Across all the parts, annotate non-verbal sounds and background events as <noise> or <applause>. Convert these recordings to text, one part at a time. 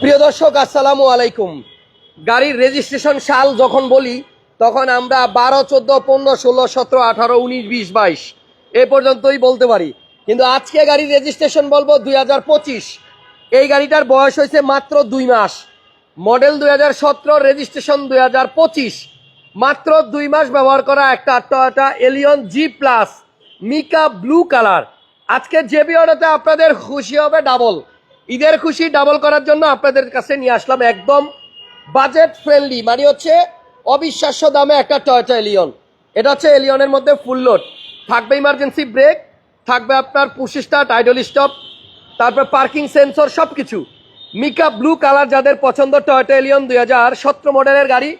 প্রিয় দর্শক, আসসালামু আলাইকুম। গাড়ির রেজিস্ট্রেশন সাল যখন বলি, তখন আমরা বারো, চোদ্দ, পনেরো, ষোলো, সতেরো, আঠারো, উনিশ, বিশ, বাইশ, এ পর্যন্তই বলতে পারি। কিন্তু আজকে গাড়ির রেজিস্ট্রেশন বলব দুই হাজার পঁচিশ। এই গাড়িটার বয়স হয়েছে মাত্র দুই মাস। মডেল দুই হাজার সতেরো রেজিস্ট্রেশন দুই হাজার পঁচিশ। মাত্র দুই মাস ব্যবহার করা একটা Toyota Allion G plus mica blue colour আজকে যে আপনাদের খুশি হবে ডাবল ঈদের খুশি ডাবল করার জন্য আপনাদের কাছে নিয়ে আসলাম একদম বাজেট ফ্রেন্ডলি মানে হচ্ছে অবিশ্বাস্য দামে একটা টয়টা এলিয়ন এটা হচ্ছে এলিয়নের মধ্যে ফুল লোড থাকবে ইমার্জেন্সি ব্রেক থাকবে আপনার পুশি স্টার্ট আইডল স্টপ তারপর পার্কিং সেন্সর সব কিছু মিকা ব্লু কালার যাদের পছন্দ টয়টা এলিয়ন দুই হাজার সতেরো মডেলের গাড়ি,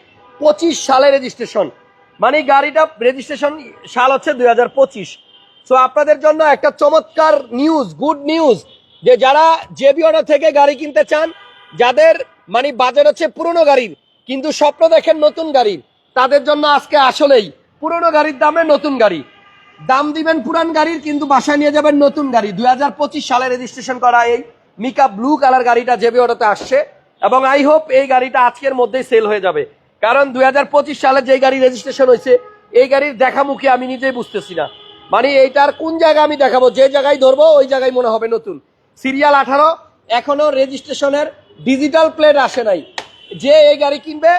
পঁচিশ সালে রেজিস্ট্রেশন মানে গাড়িটা রেজিস্ট্রেশন সাল হচ্ছে দুই হাজার পঁচিশ। সো আপনাদের জন্য একটা চমৎকার নিউজ গুড নিউজ যে যারা জেবি অটো থেকে গাড়ি কিনতে চান, যাদের মানে বাজার হচ্ছে পুরনো গাড়ির, কিন্তু স্বপ্ন দেখেন নতুন গাড়ির, তাদের জন্য আজকে আসলেই পুরনো গাড়ির দামে নতুন গাড়ি। দাম দিবেন পুরান গাড়ির, কিন্তু বাসায় নিয়ে যাবেন নতুন গাড়ি। দুই সালে রেজিস্ট্রেশন করা এই মিকা ব্লু কালার গাড়িটা জেবি অটোতে আসছে, এবং আই হোপ এই গাড়িটা আজকের মধ্যেই সেল হয়ে যাবে। কারণ দুই হাজার পঁচিশ সালে যে গাড়ি রেজিস্ট্রেশন হয়েছে, এই গাড়ির দেখামুখী আমি নিজেই বুঝতেছি না। মানে এইটার কোন জায়গায় আমি দেখাবো? যে জায়গায় ধরবো, ওই জায়গায় মনে হবে নতুন। সিরিয়াল আঠারো এখনও রেজিস্ট্রেশনের ডিজিটাল প্লেট আসে নাই। যে এই গাড়ি কিনবে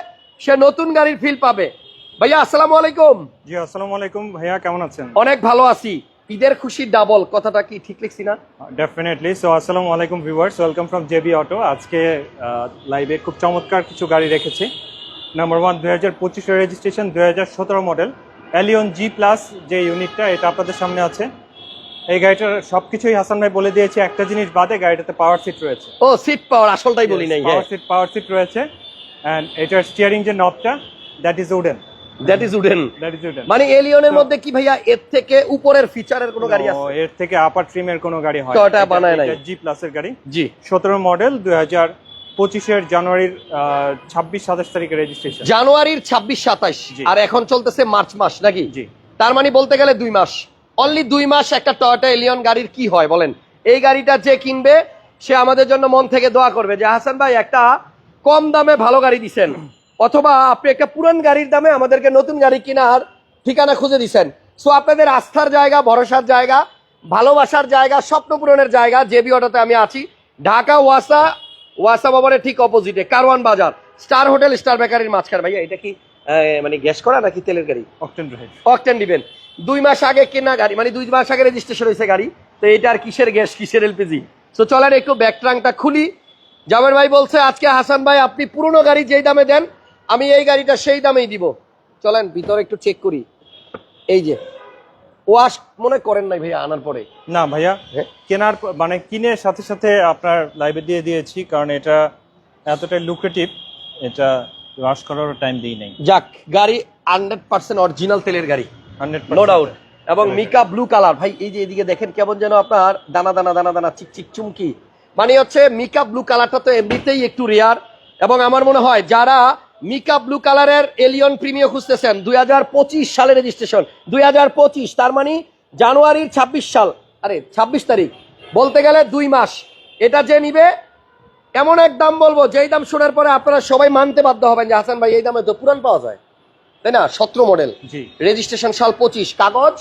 সে নতুন গাড়ির ফিল পাবে। ভাইয়া আসসালামু আলাইকুম। জি আসসালামু আলাইকুম। ভাইয়া কেমন আছেন? অনেক ভালো আছি। ঈদের খুশি ডাবল কথাটা কি ঠিক লিখছি না? ডেফিনেটলি সো আসসালামু আলাইকুম viewers welcome from JB auto আজকে লাইভে খুব চমৎকার কিছু গাড়ি রেখেছি। নাম্বার ওয়ান দুই হাজার পঁচিশের রেজিস্ট্রেশন দুই হাজার সতেরো মডেল অ্যালিয়ন জি প্লাস যে ইউনিটটা এটা আপনাদের সামনে আছে। এই গাড়িটার সব কিছুই হাসান ভাই বলে দিয়েছে। একটা জিনিস বাদে গাড়িটাতে পাওয়ার সিট রয়েছে। ও সিট পাওয়ার আসলটাই বলি নাই। পাওয়ার সিট পাওয়ার সিট রয়েছে। অ্যান্ড এটার স্টিয়ারিং যে knob that is wooden that is wooden that is wooden মানে এলিয়নের মধ্যে কি ভাইয়া এর থেকে উপরের ফিচারের কোনো গাড়ি আছে? এর থেকে আপার ট্রিমের কোনো গাড়ি হয় Toyota বানায় নাই। জি প্লাসের গাড়ি। জি। সতেরো মডেল দুই হাজার পঁচিশের জানুয়ারির ছাব্বিশ সাতাশ তারিখে রেজিস্ট্রেশন জানুয়ারির ছাব্বিশ সাতাশ। আর এখন চলতেছে মার্চ মাস নাকি? জি। তার মানে বলতে গেলে দুই মাস। অনলি দুই মাস একটা টয়োটা এলিয়ন গাড়ির কি হয় বলেন? এই গাড়িটা যে কিনবে, সে আমাদের জন্য মন থেকে দোয়া করবে যে, হাসান ভাই, একটা কম দামে ভালো গাড়ি দিছেন। অথবা আপনি একটা পুরান গাড়ির দামে আমাদেরকে নতুন গাড়ি কেনার ঠিকানা খুঁজে দিছেন। সো আপনাদের আস্থার জায়গা, ভরসার জায়গা, ভালোবাসার জায়গা, স্বপ্ন পূরণের জায়গা জেবি অটোতে আমি আছি, ঢাকা, ওয়াসা ওয়াসা ভবনের ঠিক অপোজিটে কারওয়ান বাজার, স্টার হোটেল, স্টার বেকারির মাঝখানে। ভাইয়া, এটা কি মানে গ্যাস করা নাকি তেলের গাড়ি? অকটেন ড্রাইভ অকটেন দিবেন দুই মাস আগে কেনা গাড়ি মানে দুই মাস আগে রেজিস্ট্রেশন হয়েছে গাড়ি। তো এটা আর কিসের গ্যাস কিসের এলপিজি তো চলেন একটু ব্যাক ট্রাঙ্কটা খুলি। জামার ভাই বলছে আজকে হাসান ভাই আপনি পুরনো গাড়ি যেই দামে দেন আমি এই গাড়িটা সেই দামেই দিব। চলেন ভিতরে একটু চেক করি। এই যে ওয়াশ মনে করেন নাই ভাইয়া আনার পরে? না ভাইয়া হ্যাঁ? কেনার মানে কিনে সাথে সাথে আপনার লাইভে দিয়ে দিয়েছি কারণ এটা এতটাই লুক্রেটিভ এটা ওয়াশ করারও টাইম দিই নাই। যাক গাড়ি হান্ড্রেড পার্সেন্ট অরিজিনাল তেলের গাড়ি। হান্ড্রেড নো ডাউট এবং মিকা ব্লু কালার ভাই এই যে এদিকে দেখেন কেমন যেন আপনার দানা দানা দানা দানা চিক চিক চুমকি। মানে হচ্ছে মিকা ব্লু কালারটা তো এমনিতেই একটু রেয়ার এবং আমার মনে হয় যারা মিকা ব্লু কালারের এলিয়ন প্রিমিয় খুঁজতেছেন দুই হাজার পঁচিশ সালে রেজিস্ট্রেশন দুই হাজার পঁচিশ তার মানে জানুয়ারির ছাব্বিশ সাল আরে ছাব্বিশ তারিখ বলতে গেলে দুই মাস। এটা যে নিবে এমন এক দাম বলব যেই দাম শোনার পরে আপনারা সবাই মানতে বাধ্য হবেন যে হাসান ভাই এই দামে তো পুরান পাওয়া যায়। তাই না? সতেরো মডেল রেজিস্ট্রেশন সাল পঁচিশ। কাগজ?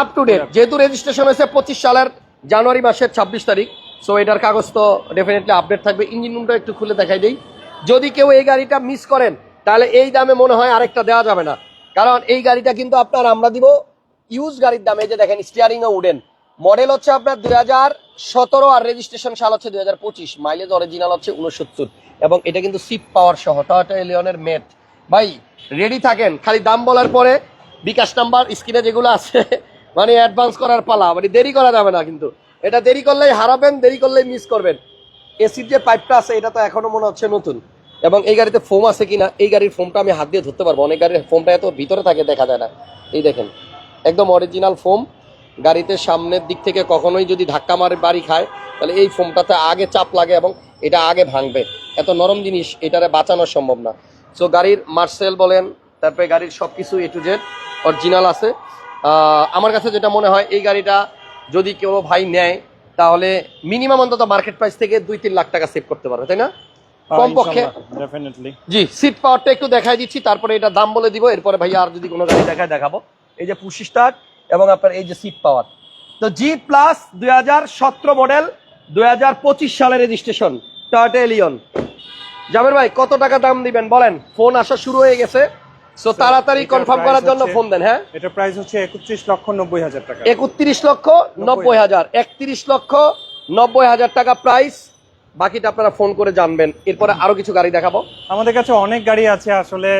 আপ টু ডেট যেহেতু রেজিস্ট্রেশন হয়েছে পঁচিশ সালের জানুয়ারি মাসের ছাব্বিশ তারিখ সো এটার কাগজ তো ডেফিনেটলি আপডেট থাকবে। ইঞ্জিন রুমটা একটু খুলে দেখাই দিই। যদি কেউ এই গাড়িটা মিস করেন তাহলে এই দামে মনে হয় আরেকটা দেওয়া যাবে না। কারণ এই গাড়িটা কিন্তু আপনার আমরা দিব ইউজ গাড়ির দামে। এই যে দেখেন স্টিয়ারিং ও উডেন মডেল হচ্ছে আপনার দুই হাজার সতেরো আর রেজিস্ট্রেশন সাল হচ্ছে দুই হাজার পঁচিশ। মাইলেজ অরিজিনাল হচ্ছে উনসত্তর এবং এটা কিন্তু সিপ পাওয়ার সহ টয়টা এলিয়নের মেট ভাই রেডি থাকেন। খালি দাম বলার পরে বিকাশ নাম্বার, স্ক্রিনে যেগুলো আছে <laughs> মানে অ্যাডভান্স করার পালা। মানে দেরি করা যাবে না কিন্তু। এটা দেরি করলেই হারাবেন, দেরি করলেই মিস করবেন। এসির যে পাইপটা আছে, এটা তো এখনও মনে হচ্ছে নতুন। এবং এই গাড়িতে ফোম আছে কিনা, এই গাড়ির ফোমটা আমি হাত দিয়ে ধরতে পারব। অনেক গাড়ির ফোমটা এত ভিতরে থাকে, দেখা যায় না। এই দেখেন, একদম অরিজিনাল ফোম গাড়িতে সামনের দিক থেকে কখনোই যদি ধাক্কা মারে বাড়ি খায় তাহলে এই ফোমটাতে আগে চাপ লাগে এবং এটা আগে ভাঙবে। এত নরম জিনিস এটারে বাঁচানো সম্ভব না। সো গাড়ির মার্সেল বলেন তারপরে গাড়ির সব কিছু এ টু জেড অরিজিনাল আছে আমার কাছে যেটা মনে হয় এই গাড়িটা যদি কেউ ভাই নেয় তাহলে মিনিমাম অন্তত মার্কেট প্রাইস থেকে দুই তিন লাখ টাকা সেভ করতে পারবে তাই না? কমপক্ষে। জি সিট পাওয়ারটা একটু দেখাই দিচ্ছি তারপরে এটা দাম বলে দিব এরপরে ভাইয়া আর যদি কোনো গাড়ি দেখায় দেখাবো। এই যে পুশি স্টার্ট এবং আপনার এই যে সিট পাওয়ার তো জি প্লাস দুই হাজার সতেরো মডেল দুই হাজার পঁচিশ সালের রেজিস্ট্রেশন টয়টা এলিয়ন জাবের ভাই কত টাকা দাম দিবেন? বলেন ফোন আসা শুরু হয়ে গেছে। সো তাড়াতাড়ি কনফার্ম করার জন্য ফোন দেন হ্যাঁ? এটা প্রাইস হচ্ছে একত্রিশ লক্ষ নব্বই হাজার টাকা। একত্রিশ লক্ষ নব্বই হাজার। একত্রিশ লক্ষ নব্বই হাজার টাকা প্রাইস বাকিটা আপনারা ফোন করে জানবেন। এরপরে আরও কিছু গাড়ি দেখাবো। আমাদের কাছে অনেক গাড়ি আছে আসলে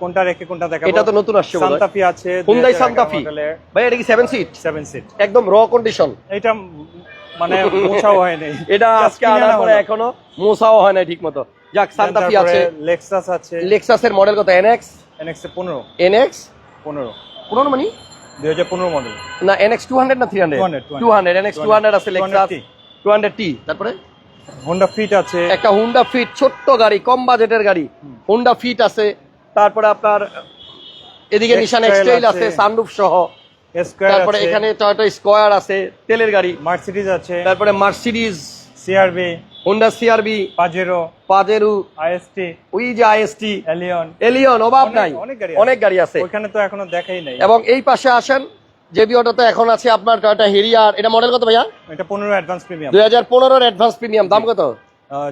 কোনটা রেখে কোনটা দেখাবো। এটা তো নতুন আসছে। সান্তাফি আছে হুন্দাই সান্তাফি ভাই এটা কি সেভেন সিট সেভেন সিট একদম র কন্ডিশন এটা মানে মোছাও হয়নি এটা আজকে আনার আনা পরে এখনও মোসাও হয় নাই <laughs> ঠিক মতো যাক সান্তাফি আছে। লেক্সাস আছে। লেক্সাসের মডেল কত? এনএক্স এনএক্স পনেরো। এনএক্স পনেরো। পুরনো মানে? দুই হাজার পনেরো মডেল না এনএক্স টু হান্ড্রেড না three hundred 200, two hundred NX two hundred আছে Lexus 200T two hundred T তারপরে? হোন্ডা ফিট আছে। একটা হুন্ডা ফিট ছোট্ট গাড়ি কম বাজেটের গাড়ি। হুন্ডা ফিট আছে। তারপরে আপনার এদিকে নিশান এক্সট্রেল আছে। সানরুফ সহ। তারপরে এখানে টয়োটা স্কোয়ার আছে তেলের গাড়ি। মার্সিডিজ আছে। তারপরে Mercedes CRV Honda CRV Pajero Pajero IST ওই যে আইএসটি এলিয়ন এলিয়ন অভাব নাই। অনেক গাড়ি আছে। ওইখানে তো এখনও দেখাই নাই। এবং এই পাশে আসেন জেবি অটোতে এখন আছে আপনার টয়োটা হেরিয়ার এটা মডেল কত ভাইয়া? এটা পনেরো অ্যাডভান্স প্রিমিয়াম দুই হাজার পনেরোর অ্যাডভান্স প্রিমিয়াম দাম কত?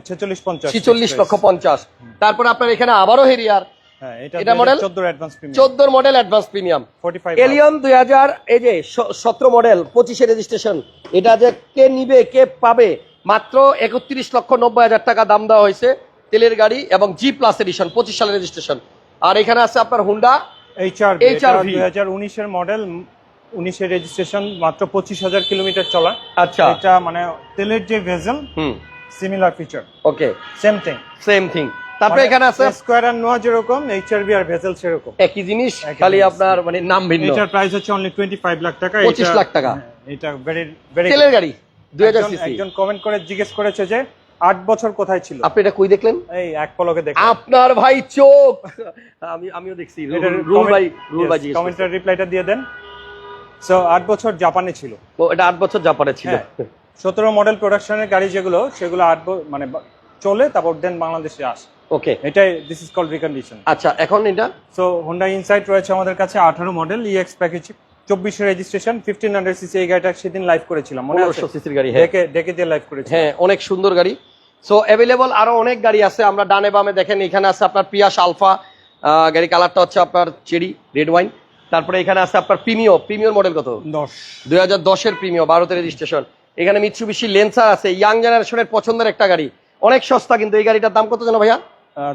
ছেচল্লিশ পঞ্চাশ। ছিচল্লিশ লক্ষ পঞ্চাশ। তারপরে আপনার এখানে আবারও হেরিয়ার হ্যাঁ এটা model? চোদ্দ অ্যাডভান্স প্রিমিয়াম চোদ্দোর model advance premium forty five Allion দুই হাজার এই যে সতেরো মডেল পঁচিশে রেজিস্ট্রেশন এটা যে কে নিবে কে পাবে মাত্র একত্রিশ লক্ষ নব্বই হাজার টাকা দাম দেওয়া হয়েছে তেলের গাড়ি এবং জি প্লাস এডিশন পঁচিশ সালের রেজিস্ট্রেশন আর এখানে আছে আপনার হুন্ডা এইচআর দুই হাজার উনিশের মডেল উনিশের রেজিস্ট্রেশন মাত্র পঁচিশ হাজার কিলোমিটার চলা। আচ্ছা। এটা মানে তেলের যে ভেজেল হুম। Similar feature okay same thing same thing তারপরে এখানে আছে? স্কোয়ার আর নোয়া যেরকম এইচআরবি আর ভেজেল সেরকম। একই জিনিস খালি আপনার মানে নাম ভিন্ন। এটার প্রাইস হচ্ছে অনলি টোয়েন্টি ফাইভ লাখ টাকা 25 লাখ টাকা। হ্যাঁ, এটা ভেরি ভেরি তেলের গাড়ি দুই হাজার সিসি একজন কমেন্ট করে জিজ্ঞেস করেছে যে আট বছর কোথায় ছিল? আপনি এটা কই দেখলেন? এই এক পলকে দেখ আপনার ভাই চোখ! আমি আমিও দেখছি। রুল ভাই রুল ভাই কমেন্টের রিপ্লাইটা দিয়ে দেন। সো আট বছর জাপানে ছিল। ও এটা আট বছর জাপানে ছিল। হ্যাঁ। সতেরো মডেল প্রোডাকশনের গাড়ি যেগুলো সেগুলো আট মানে চলে তারপর দেন বাংলাদেশে আসে। ওকে এটাই দিস ইজ কল রিকন্ডিশন আচ্ছা এখন এটা? সো হোন্ডা ইনসাইট রয়েছে আমাদের কাছে আঠারো মডেল ইএক্স প্যাকেজ চব্বিশে রেজিস্ট্রেশন ফিফটিন হান্ড্রেড সিসি এই গাড়িটা সেদিন লাইভ করেছিলাম মনে আছে? সিসির গাড়ি হ্যাঁ। ডেকে ডেকে দিয়ে লাইভ করেছি হ্যাঁ অনেক সুন্দর গাড়ি। সো অ্যাভেলেবল আরও অনেক গাড়ি আছে আমরা ডানে বামে দেখেন এখানে আছে আপনার পিয়াস আলফা গাড়ি কালারটা হচ্ছে আপনার চেরি রেড ওয়াইন তারপরে এখানে আছে আপনার প্রিমিও প্রিমিয়র মডেল কত? দশ। দুই হাজার দশের প্রিমিও বারোতে রেজিস্ট্রেশন এখানে মিৎসুবিশি লেন্সার আছে ইয়াং জেনারেশনের পছন্দের একটা গাড়ি। অনেক সস্তা কিন্তু এই গাড়িটার দাম কত জানো ভাইয়া? আহ,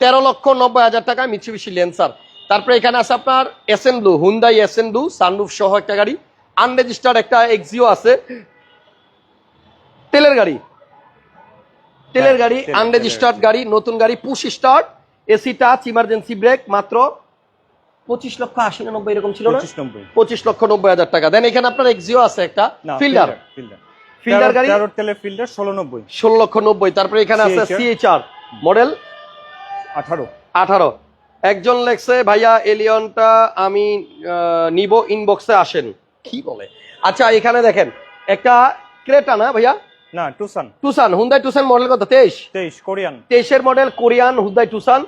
তেরো লক্ষ নব্বই হাজার টাকা মিৎসুবিশি লেন্সার তারপরে এখানে আছে আপনার SN blue Hyundai SN blue sunroof সহ একটা গাড়ি। আনরেজিস্টার্ড একটা এক্সিও আছে। তেলের গাড়ি। তেলের হ্যাঁ, গাড়ি আনরেজিস্টার্ড গাড়ি। নতুন গাড়ি push start AC touch emergency brake মাত্র পঁচিশ লক্ষ আশি নব্বই এরকম ছিল না? পঁচিশ লক্ষ নব্বই হাজার টাকা। দেন এখানে আপনার এক্সিও আছে একটা। ফিল্ডার ফিল্ডার গাড়ি? তেলের ফিল্ডার ষোলো নব্বই। ষোলো লক্ষ নব্বই। তারপরে এখানে আছে সিএইচআর মডেল আঠারো। আঠারো। একজন লেখছে ভাইয়া এলিয়নটা আমি নিব ইনবক্সে আসেন। কি বলে? আচ্ছা এখানে দেখেন একটা ক্রেটা না ভাইয়া? না Tucson Tucson Hyundai Tucson model কত? তেইশ? তেইশ কোরিয়ান তেইশের মডেল কোরিয়ান হুন্দাই টুসান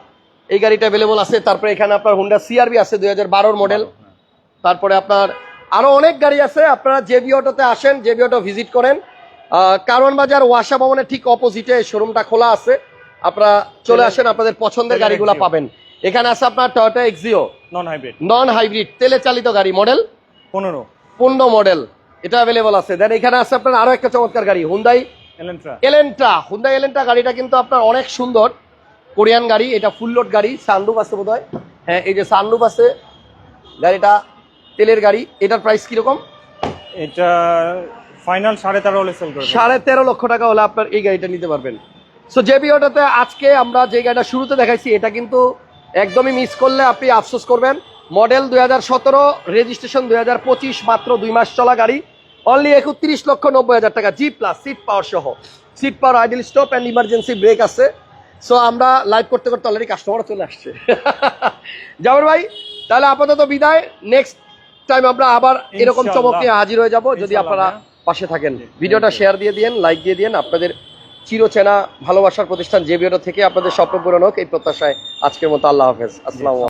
এই গাড়িটা অ্যাভেলেবল আছে। তারপরে এখানে আপনার হুন্ডা সিআরবি আছে দুই হাজার মডেল তারপরে আপনার আরও অনেক গাড়ি আছে। আপনারা জেবি অটোতে আসেন জেবি অটো ভিজিট করেন কারওয়ান বাজার ওয়াসা ভবনের ঠিক অপোজিটে শোরুমটা খোলা আছে। আপনারা চলে আসেন আপনাদের পছন্দের গাড়িগুলো পাবেন। এখানে আছে আপনার Toyota Axio non hybrid non hybrid তেলে চালিত গাড়ি মডেল পনেরো। পনেরো মডেল এটা অ্যাভেলেবল আছে। দেন এখানে আছে আপনার আরও একটা চমৎকার গাড়ি Hyundai Elantra Elantra Hyundai Elantra গাড়িটা কিন্তু আপনার অনেক সুন্দর। কোরিয়ান গাড়ি এটা ফুল লোড গাড়ি সানরুফ আছে বোধহয়। হ্যাঁ এই যে সানরুফ আছে গাড়িটা তেলের গাড়ি এটার প্রাইস কীরকম? এটা ফাইনাল সাড়ে তেরো হলে সেল করবে সাড়ে তেরো লক্ষ টাকা হলে আপনার এই গাড়িটা নিতে পারবেন। সো জেবি অটোতে আজকে আমরা যে গাড়িটা শুরুতে দেখাইছি এটা কিন্তু একদমই মিস করলে আপনি আফসোস করবেন। মডেল দুই হাজার সতেরো রেজিস্ট্রেশন দুই হাজার পঁচিশ মাত্র দুই মাস চলা গাড়ি। অনলি একত্রিশ লক্ষ নব্বই হাজার টাকা জি প্লাস সিট পাওয়ার সহ। Seat power idle stop and emergency brake আছে। সো আমরা লাইভ করতে করতে অলরেডি কাস্টমার চলে আসছে। <laughs> জাবর ভাই তাহলে আপাতত বিদায়। নেক্সট টাইম আমরা আবার এরকম। চমক নিয়ে হাজির হয়ে যাব। যদি আপনারা পাশে থাকেন ভিডিওটা শেয়ার দিয়ে দিয়েন লাইক দিয়ে দিয়েন। আপনাদের চিরচেনা ভালোবাসার প্রতিষ্ঠান জেবিওটা থেকে আপনাদের স্বপ্ন পূরণ হোক এই প্রত্যাশায় আজকের মতো আল্লাহ হাফেজ। আসসালামু